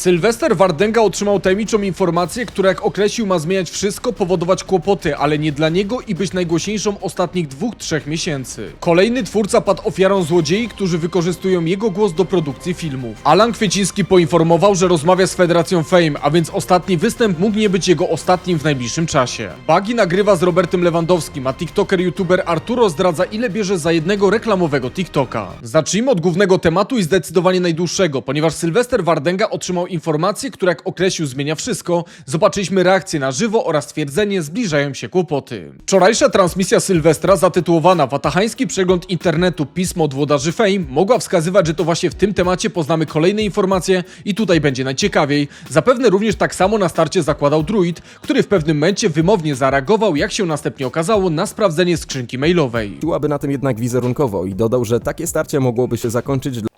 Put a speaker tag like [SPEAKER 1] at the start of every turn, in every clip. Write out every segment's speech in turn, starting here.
[SPEAKER 1] Sylwester Wardęga otrzymał tajemniczą informację, która jak określił ma zmieniać wszystko, powodować kłopoty, ale nie dla niego i być najgłośniejszą ostatnich dwóch, trzech miesięcy. Kolejny twórca padł ofiarą złodziei, którzy wykorzystują jego głos do produkcji filmów. Alan Kwieciński poinformował, że rozmawia z Federacją Fame, a więc ostatni występ mógł nie być jego ostatnim w najbliższym czasie. Bagi nagrywa z Robertem Lewandowskim, a TikToker youtuber Arturo zdradza ile bierze za jednego reklamowego TikToka. Zacznijmy od głównego tematu i zdecydowanie najdłuższego, ponieważ Sylwester Wardęga otrzymał informację, która jak określił zmienia wszystko. Zobaczyliśmy reakcję na żywo oraz twierdzenie zbliżają się kłopoty. Wczorajsza transmisja Sylwestra zatytułowana Watachański przegląd internetu pismo od włodarzy Fame mogła wskazywać, że to właśnie w tym temacie poznamy kolejne informacje i tutaj będzie najciekawiej. Zapewne również tak samo na starcie zakładał Druid, który w pewnym momencie wymownie zareagował, jak się następnie okazało, na sprawdzenie skrzynki mailowej.
[SPEAKER 2] Byłaby na tym jednak wizerunkowo i dodał, że takie starcie mogłoby się zakończyć dla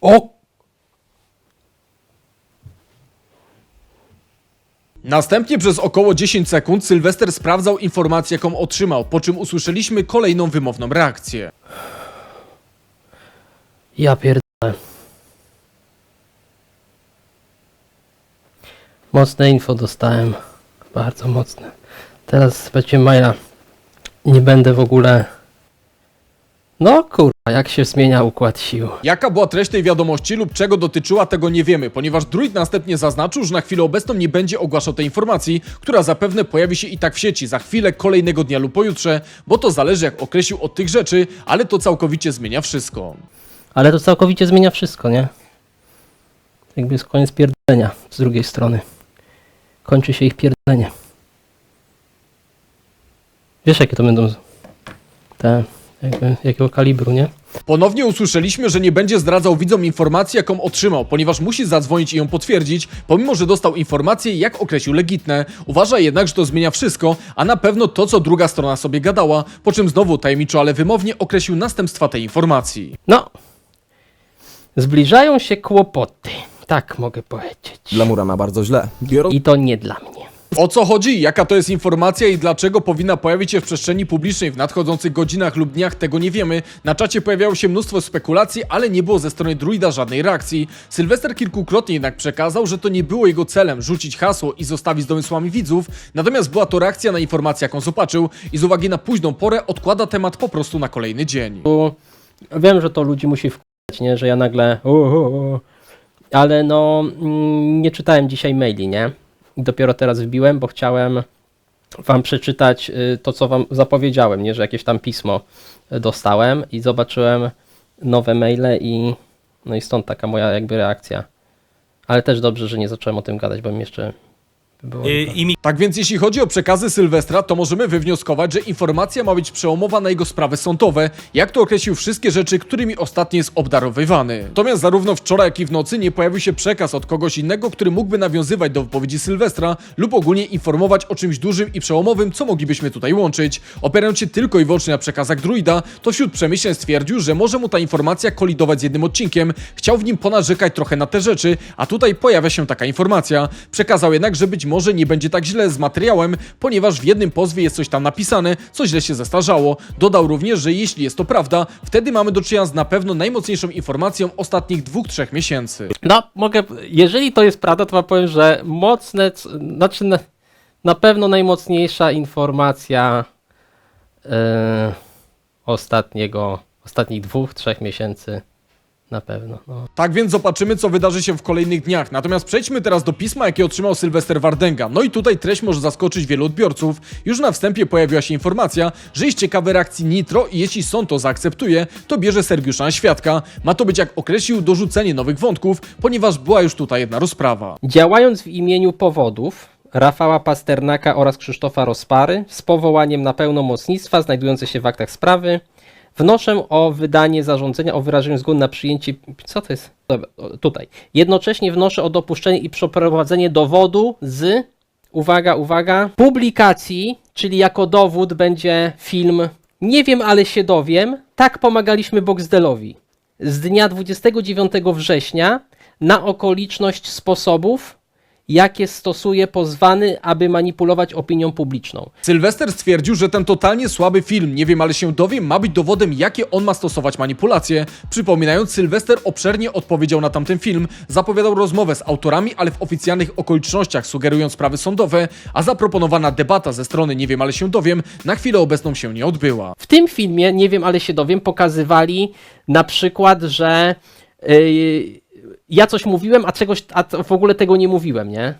[SPEAKER 3] O!
[SPEAKER 1] Następnie przez około 10 sekund Sylwester sprawdzał informację, jaką otrzymał, po czym usłyszeliśmy kolejną wymowną reakcję.
[SPEAKER 3] Ja pierdolę. Mocne info dostałem. Bardzo mocne. Teraz będzie maila. Nie będę w ogóle... No jak się zmienia układ sił.
[SPEAKER 1] Jaka była treść tej wiadomości lub czego dotyczyła, tego nie wiemy, ponieważ Druid następnie zaznaczył, że na chwilę obecną nie będzie ogłaszał tej informacji, która zapewne pojawi się i tak w sieci za chwilę kolejnego dnia lub pojutrze, bo to zależy jak określił od tych rzeczy, ale to całkowicie zmienia wszystko.
[SPEAKER 3] Ale to całkowicie zmienia wszystko, nie? Jakby jest koniec pierdolenia z drugiej strony. Kończy się ich pierdolenie. Wiesz jakie to będą te, jakby, jakiego kalibru, nie?
[SPEAKER 1] Ponownie usłyszeliśmy, że nie będzie zdradzał widzom informacji, jaką otrzymał, ponieważ musi zadzwonić i ją potwierdzić, pomimo że dostał informacje, jak określił legitne. Uważa jednak, że to zmienia wszystko, a na pewno to, co druga strona sobie gadała, po czym znowu tajemniczo, ale wymownie określił następstwa tej informacji.
[SPEAKER 3] No. Zbliżają się kłopoty. Tak mogę powiedzieć.
[SPEAKER 2] dla Murana bardzo źle. Biorąc
[SPEAKER 3] I to nie dla mnie.
[SPEAKER 1] O co chodzi, jaka to jest informacja i dlaczego powinna pojawić się w przestrzeni publicznej w nadchodzących godzinach lub dniach, tego nie wiemy. Na czacie pojawiało się mnóstwo spekulacji, ale nie było ze strony druida żadnej reakcji. Sylwester kilkukrotnie jednak przekazał, że to nie było jego celem rzucić hasło i zostawić z domysłami widzów, natomiast była to reakcja na informację, jaką zobaczył i z uwagi na późną porę odkłada temat po prostu na kolejny dzień.
[SPEAKER 3] Wiem, że to ludzi musi wkurzać, nie? Że ja nagle. Ale no, mm, nie czytałem dzisiaj maili, nie? Dopiero teraz wbiłem, bo chciałem wam przeczytać y, to, co wam zapowiedziałem, nie? Że jakieś tam pismo y, dostałem i zobaczyłem nowe maile i no i stąd taka moja jakby reakcja. Ale też dobrze, że nie zacząłem o tym gadać, bo mi jeszcze było.
[SPEAKER 4] Y, I mi
[SPEAKER 1] Tak więc jeśli chodzi o przekazy Sylwestra, to możemy wywnioskować, że informacja ma być przełomowa na jego sprawy sądowe, jak to określił wszystkie rzeczy, którymi ostatnio jest obdarowywany. Natomiast zarówno wczoraj, jak i w nocy nie pojawił się przekaz od kogoś innego, który mógłby nawiązywać do wypowiedzi Sylwestra lub ogólnie informować o czymś dużym i przełomowym, co moglibyśmy tutaj łączyć. Opierając się tylko i wyłącznie na przekazach druida, to wśród przemyśleń stwierdził, że może mu ta informacja kolidować z jednym odcinkiem, chciał w nim ponarzekać trochę na te rzeczy, a tutaj pojawia się taka informacja. Przekazał jednak, że być może nie będzie tak źle z materiałem, ponieważ w jednym pozwie jest coś tam napisane, co źle się zestarzało. Dodał również, że jeśli jest to prawda, wtedy mamy do czynienia z na pewno najmocniejszą informacją ostatnich dwóch, trzech miesięcy.
[SPEAKER 3] No, mogę. Jeżeli to jest prawda, to powiem, że mocne. Znaczy, na, na pewno najmocniejsza informacja e, ostatniego, ostatnich dwóch, trzech miesięcy. Na pewno. No.
[SPEAKER 1] Tak więc zobaczymy, co wydarzy się w kolejnych dniach. Natomiast przejdźmy teraz do pisma, jakie otrzymał Sylwester Wardęga. No i tutaj treść może zaskoczyć wielu odbiorców. Już na wstępie pojawiła się informacja, że jest ciekawe reakcji Nitro i jeśli sąd to zaakceptuje, to bierze Sergiusza na świadka. Ma to być, jak określił, dorzucenie nowych wątków, ponieważ była już tutaj jedna rozprawa.
[SPEAKER 3] Działając w imieniu powodów Rafała Pasternaka oraz Krzysztofa Rozpary z powołaniem na pełnomocnictwa znajdujące się w aktach sprawy, wnoszę o wydanie zarządzenia o wyrażeniu zgody na przyjęcie. Co to jest? Dobra, tutaj. Jednocześnie wnoszę o dopuszczenie i przeprowadzenie dowodu z. Uwaga, uwaga. Publikacji, czyli jako dowód będzie film. Nie wiem, ale się dowiem. Tak pomagaliśmy Boxdelowi. Z dnia 29 września na okoliczność sposobów, jakie stosuje pozwany, aby manipulować opinią publiczną.
[SPEAKER 1] Sylwester stwierdził, że ten totalnie słaby film, nie wiem, ale się dowiem, ma być dowodem, jakie on ma stosować manipulacje. Przypominając, Sylwester obszernie odpowiedział na tamten film, zapowiadał rozmowę z autorami, ale w oficjalnych okolicznościach, sugerując sprawy sądowe, a zaproponowana debata ze strony nie wiem, ale się dowiem, na chwilę obecną się nie odbyła.
[SPEAKER 3] W tym filmie, nie wiem, ale się dowiem, pokazywali na przykład, że yy, ja coś mówiłem, a, czegoś, a w ogóle tego nie mówiłem, nie?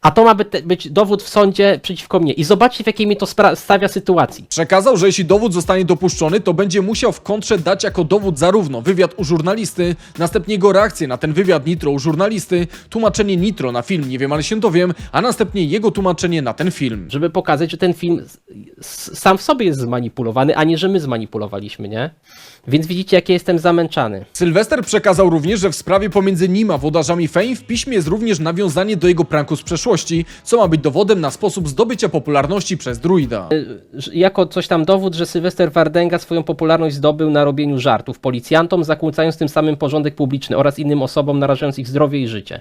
[SPEAKER 3] A to ma by być dowód w sądzie przeciwko mnie. I zobaczcie, w jakiej mi to stawia sytuacji.
[SPEAKER 1] Przekazał, że jeśli dowód zostanie dopuszczony, to będzie musiał w kontrze dać jako dowód zarówno wywiad u żurnalisty, następnie jego reakcję na ten wywiad Nitro u żurnalisty, tłumaczenie Nitro na film, nie wiem, ale się dowiem, a następnie jego tłumaczenie na ten film.
[SPEAKER 3] Żeby pokazać, że ten film sam w sobie jest zmanipulowany, a nie, że my zmanipulowaliśmy, nie? Więc widzicie, jak ja jestem zamęczany.
[SPEAKER 1] Sylwester przekazał również, że w sprawie pomiędzy nim a włodarzami Fame w piśmie jest również nawiązanie do jego pranku z przeszłości, co ma być dowodem na sposób zdobycia popularności przez druida.
[SPEAKER 3] że- jako coś tam dowód, że Sylwester Wardenga swoją popularność zdobył na robieniu żartów policjantom, zakłócając tym samym porządek publiczny oraz innym osobom, narażając ich zdrowie i życie.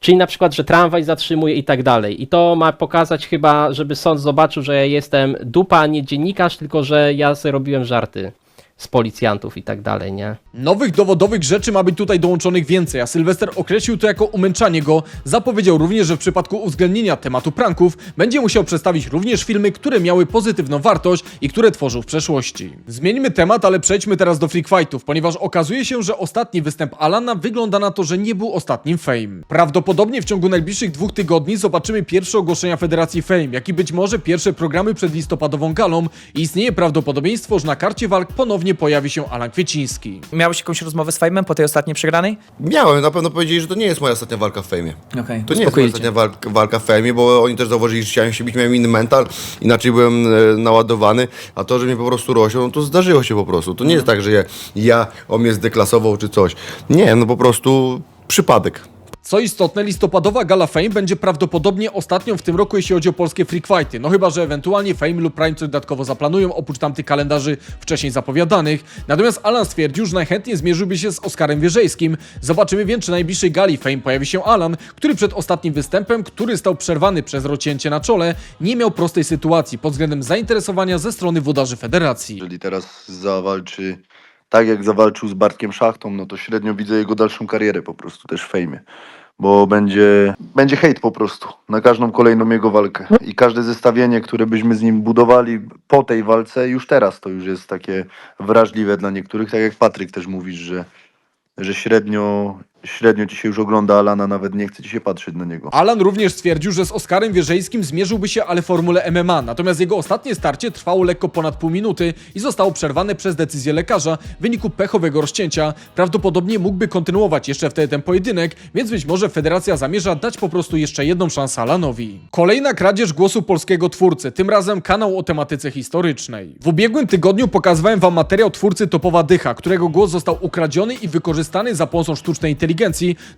[SPEAKER 3] Czyli na przykład, że tramwaj zatrzymuje i tak dalej. I to ma pokazać chyba, żeby sąd zobaczył, że ja jestem dupa, a nie dziennikarz, tylko że ja sobie robiłem żarty z policjantów i tak dalej, nie?
[SPEAKER 1] Nowych dowodowych rzeczy ma być tutaj dołączonych więcej, a Sylwester określił to jako umęczanie go. Zapowiedział również, że w przypadku uwzględnienia tematu pranków będzie musiał przedstawić również filmy, które miały pozytywną wartość i które tworzył w przeszłości. Zmieńmy temat, ale przejdźmy teraz do Freak Fightów, ponieważ okazuje się, że ostatni występ Alana wygląda na to, że nie był ostatnim Fame. Prawdopodobnie w ciągu najbliższych dwóch tygodni zobaczymy pierwsze ogłoszenia Federacji Fame, jak i być może pierwsze programy przed listopadową galą i istnieje prawdopodobieństwo, że na karcie walk ponownie pojawi się Alan Kwieciński.
[SPEAKER 4] Miałeś jakąś rozmowę z Fejmem po tej ostatniej przegranej?
[SPEAKER 5] Miałem, na pewno powiedzieli, że to nie jest moja ostatnia walka w fejmie.
[SPEAKER 4] Okej,
[SPEAKER 5] To nie jest moja ostatnia walka, walka w fejmie, bo oni też zauważyli, że chciałem się bić, miałem inny mental, inaczej byłem e, naładowany, a to, że mnie po prostu rosią, no to zdarzyło się po prostu. To nie jest tak, że ja, ja on mnie zdeklasował czy coś. Nie, no po prostu przypadek.
[SPEAKER 1] Co istotne, listopadowa gala Fame będzie prawdopodobnie ostatnią w tym roku, jeśli chodzi o polskie freak fighty. No chyba, że ewentualnie Fame lub Prime coś dodatkowo zaplanują, oprócz tamtych kalendarzy wcześniej zapowiadanych. Natomiast Alan stwierdził, że najchętniej zmierzyłby się z Oskarem Wierzejskim. Zobaczymy więc, czy na najbliższej gali Fame pojawi się Alan, który przed ostatnim występem, który stał przerwany przez rocięcie na czole, nie miał prostej sytuacji pod względem zainteresowania ze strony włodarzy federacji.
[SPEAKER 6] Jeżeli teraz zawalczy tak, jak zawalczył z Bartkiem Szachtą, no to średnio widzę jego dalszą karierę po prostu też w fejmie. Bo będzie, będzie hejt po prostu na każdą kolejną jego walkę. I każde zestawienie, które byśmy z nim budowali po tej walce, już teraz to już jest takie wrażliwe dla niektórych. Tak jak Patryk też mówisz, że, że średnio, średnio ci się już ogląda Alana, nawet nie chce ci się patrzeć na niego.
[SPEAKER 1] Alan również stwierdził, że z Oskarem Wierzejskim zmierzyłby się ale w formule MMA, natomiast jego ostatnie starcie trwało lekko ponad pół minuty i zostało przerwane przez decyzję lekarza w wyniku pechowego rozcięcia. Prawdopodobnie mógłby kontynuować jeszcze wtedy ten pojedynek, więc być może federacja zamierza dać po prostu jeszcze jedną szansę Alanowi. Kolejna kradzież głosu polskiego twórcy, tym razem kanał o tematyce historycznej. W ubiegłym tygodniu pokazywałem wam materiał twórcy Topowa Dycha, którego głos został ukradziony i wykorzystany za pomocą sztucznej inteligencji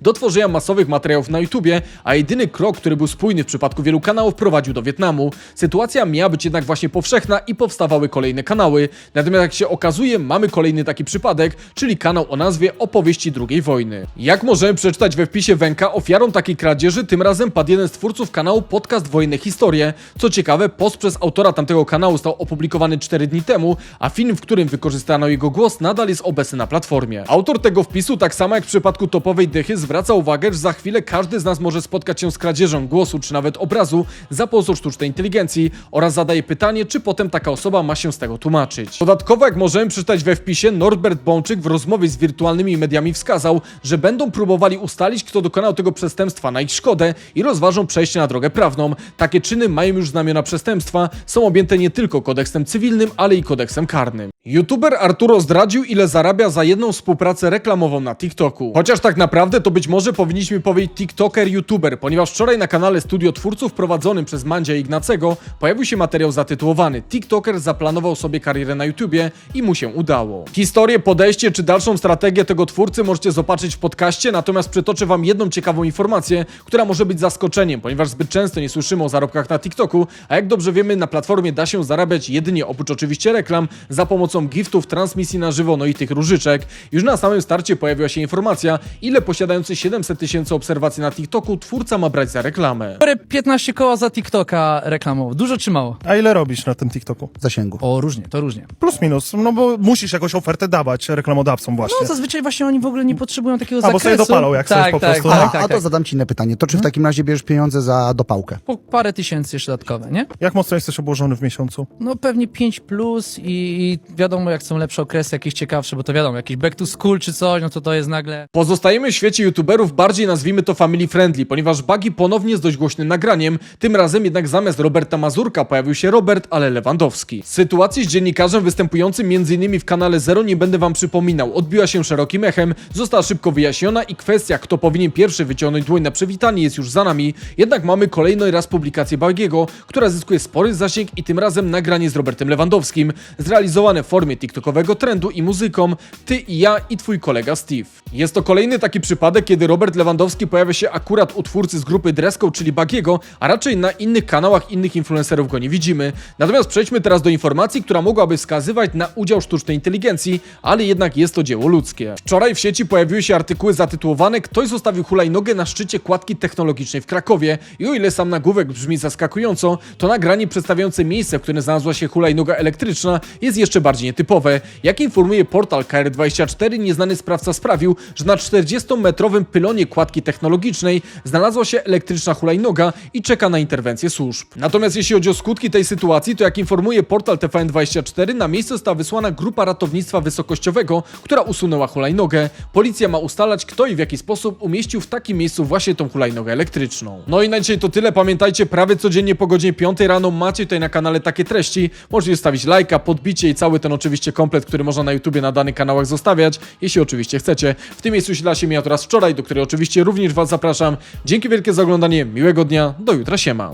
[SPEAKER 1] do tworzenia masowych materiałów na YouTubie, a jedyny krok, który był spójny w przypadku wielu kanałów, prowadził do Wietnamu. Sytuacja miała być jednak właśnie powszechna i powstawały kolejne kanały. Natomiast jak się okazuje, mamy kolejny taki przypadek, czyli kanał o nazwie Opowieści II wojny. Jak możemy przeczytać we wpisie Węka, ofiarą takiej kradzieży tym razem padł jeden z twórców kanału Podcast Wojenne Historie. Co ciekawe, post przez autora tamtego kanału został opublikowany 4 dni temu, a film, w którym wykorzystano jego głos, nadal jest obecny na platformie. Autor tego wpisu, tak samo jak w przypadku topowej zwraca uwagę, że za chwilę każdy z nas może spotkać się z kradzieżą głosu czy nawet obrazu za pomocą sztucznej inteligencji oraz zadaje pytanie, czy potem taka osoba ma się z tego tłumaczyć. Dodatkowo, jak możemy przeczytać we wpisie, Norbert Bączyk w rozmowie z wirtualnymi mediami wskazał, że będą próbowali ustalić, kto dokonał tego przestępstwa na ich szkodę i rozważą przejście na drogę prawną. Takie czyny mają już znamiona przestępstwa, są objęte nie tylko kodeksem cywilnym, ale i kodeksem karnym. YouTuber Arturo zdradził, ile zarabia za jedną współpracę reklamową na TikToku. Chociaż tak naprawdę to być może powinniśmy powiedzieć TikToker-YouTuber, ponieważ wczoraj na kanale Studio Twórców prowadzonym przez Mandzia Ignacego pojawił się materiał zatytułowany TikToker zaplanował sobie karierę na YouTubie i mu się udało. Historię, podejście czy dalszą strategię tego twórcy możecie zobaczyć w podcaście, natomiast przytoczę wam jedną ciekawą informację, która może być zaskoczeniem, ponieważ zbyt często nie słyszymy o zarobkach na TikToku, a jak dobrze wiemy, na platformie da się zarabiać jedynie oprócz oczywiście reklam za pomocą giftów, transmisji na żywo, no i tych różyczek. Już na samym starcie pojawiła się informacja, ile posiadający 700 tysięcy obserwacji na TikToku twórca ma brać za reklamę.
[SPEAKER 7] Biorę 15 koła za TikToka reklamowo. Dużo czy mało?
[SPEAKER 8] A ile robisz na tym TikToku?
[SPEAKER 9] zasięgu.
[SPEAKER 7] O, różnie, to różnie.
[SPEAKER 8] Plus minus, no bo musisz jakąś ofertę dawać reklamodawcom właśnie.
[SPEAKER 7] No zazwyczaj właśnie oni w ogóle nie potrzebują takiego
[SPEAKER 8] A, bo
[SPEAKER 7] zakresu.
[SPEAKER 8] sobie dopalą, jak
[SPEAKER 7] tak,
[SPEAKER 8] coś po
[SPEAKER 7] tak,
[SPEAKER 8] prostu.
[SPEAKER 7] Tak,
[SPEAKER 9] A,
[SPEAKER 7] tak,
[SPEAKER 9] a to
[SPEAKER 7] tak.
[SPEAKER 9] zadam ci inne pytanie. To czy w takim razie bierzesz pieniądze za dopałkę?
[SPEAKER 7] Po parę tysięcy jeszcze dodatkowe, nie?
[SPEAKER 8] Jak mocno jesteś obłożony w miesiącu?
[SPEAKER 7] No pewnie 5 plus i, i wiadomo jak są lepsze okresy, jakieś ciekawsze, bo to wiadomo, jakiś back to school czy coś, no to to jest nagle...
[SPEAKER 1] Pozostajemy w świecie youtuberów bardziej nazwijmy to family friendly, ponieważ Buggy ponownie jest dość głośnym nagraniem, tym razem jednak zamiast Roberta Mazurka pojawił się Robert, ale Lewandowski. Sytuacji z dziennikarzem występującym m.in. w kanale Zero nie będę wam przypominał, odbiła się szerokim echem, została szybko wyjaśniona i kwestia kto powinien pierwszy wyciągnąć dłoń na przywitanie jest już za nami, jednak mamy kolejny raz publikację Buggy'ego, która zyskuje spory zasięg i tym razem nagranie z Robertem Lewandowskim, zrealizowane w formie tiktokowego trendu i muzyką, ty i ja i twój kolega Steve. Jest to kolejny taki przypadek, kiedy Robert Lewandowski pojawia się akurat u twórcy z grupy Dresco, czyli Bagiego, a raczej na innych kanałach innych influencerów go nie widzimy. Natomiast przejdźmy teraz do informacji, która mogłaby wskazywać na udział sztucznej inteligencji, ale jednak jest to dzieło ludzkie. Wczoraj w sieci pojawiły się artykuły zatytułowane Ktoś zostawił hulajnogę na szczycie kładki technologicznej w Krakowie i o ile sam nagłówek brzmi zaskakująco, to nagranie przedstawiające miejsce, w którym znalazła się hulajnoga elektryczna jest jeszcze bardziej nietypowe. Jak informuje portal KR24, nieznany sprawca sprawił, że na 40-metrowym pylonie kładki technologicznej znalazła się elektryczna hulajnoga i czeka na interwencję służb. Natomiast jeśli chodzi o skutki tej sytuacji, to jak informuje portal TVN24, na miejsce została wysłana grupa ratownictwa wysokościowego, która usunęła hulajnogę. Policja ma ustalać, kto i w jaki sposób umieścił w takim miejscu właśnie tą hulajnogę elektryczną. No i na dzisiaj to tyle. Pamiętajcie, prawie codziennie po godzinie 5 rano macie tutaj na kanale takie treści. Możecie stawić lajka, podbicie i cały ten oczywiście komplet, który można na YouTubie na danych kanałach zostawiać, jeśli oczywiście chcecie. W tym miejscu się się mija to raz wczoraj, do której oczywiście również Was zapraszam. Dzięki wielkie za oglądanie, miłego dnia, do jutra siema.